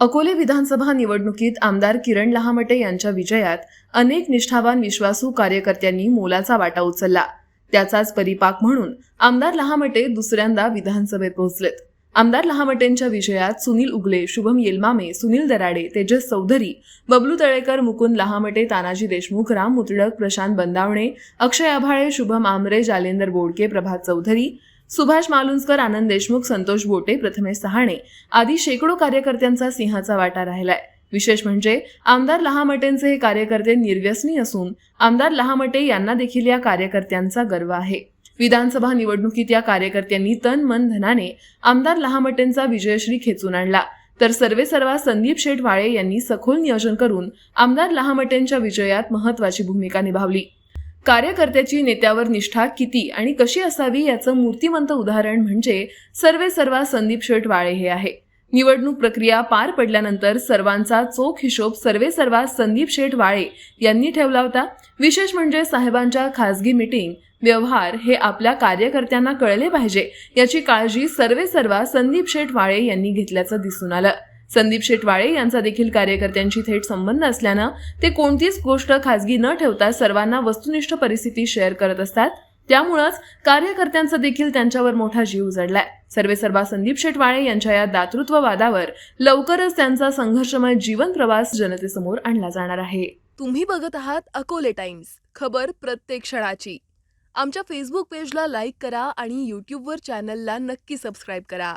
अकोले विधानसभा निवडणुकीत आमदार किरण लहामटे यांच्या विजयात अनेक निष्ठावान विश्वासू कार्यकर्त्यांनी मोलाचा वाटा उचलला. त्याचाच परिपाक म्हणून आमदार लहामटे दुसऱ्यांदा विधानसभेत पोहोचलेत. आमदार लहामटेंच्या विजयात सुनील उगले शुभम येलमामे सुनील दराडे तेजस चौधरी बबलू तळेकर मुकुंद लहामटे तानाजी देशमुख राम मुतडक प्रशांत बंदावणे अक्षय आभाळे शुभम आमरे जालेंदर बोडके प्रभात चौधरी सुभाष मालुंजकर आनंद देशमुख संतोष बोटे प्रथमेश सहाणे आदी शेकडो कार्यकर्त्यांचा सिंहाचा वाटा राहिलाय. विशेष म्हणजे आमदार लहामटेंचे हे कार्यकर्ते निर्व्यसनी असून आमदार लहामटे यांना देखील या कार्यकर्त्यांचा गर्व आहे. विधानसभा निवडणुकीत या कार्यकर्त्यांनी तन मन धनाने आमदार लहामटेंचा विजयश्री खेचून आणला. तर सर्वे सर्वा संदीप शेठ वाळे यांनी सखोल नियोजन करून आमदार लहामटेंच्या विजयात महत्वाची भूमिका निभावली. कार्यकर्त्याची नेत्यावर निष्ठा किती आणि कशी असावी याचं मूर्तिमंत उदाहरण म्हणजे सर्वे सर्वा संदीप शेट वाळे हे आहे. निवडणूक प्रक्रिया पार पडल्यानंतर सर्वांचा चोख हिशोब सर्वे सर्वा संदीप शेठ वाळे यांनी ठेवला होता. विशेष म्हणजे साहेबांच्या खासगी मिटिंग व्यवहार हे आपल्या कार्यकर्त्यांना कळले पाहिजे याची काळजी सर्वे सर्वा संदीप शेठ वाळे यांनी घेतल्याचं दिसून आलं. संदीप शेटवाळे यांचा देखील कार्यकर्त्यांशी थेट संबंध असल्यानं ते कोणतीच गोष्ट खासगी न ठेवता सर्वांना वस्तुनिष्ठ परिस्थिती शेअर करत असतात. त्यामुळंच कार्यकर्त्यांचा देखील त्यांच्यावर मोठा जीव जडलाय सर्वे सर्वा संदीप शेटवाळे यांच्या या दातृत्ववादावर लवकरच त्यांचा संघर्षमय जीवन प्रवास जनतेसमोर आणला जाणार आहे. तुम्ही बघत आहात अकोले टाइम्स. खबर प्रत्येक क्षणाची. आमच्या फेसबुक पेजला लाईक करा आणि यूट्यूबवर चॅनलला नक्की सबस्क्राईब करा.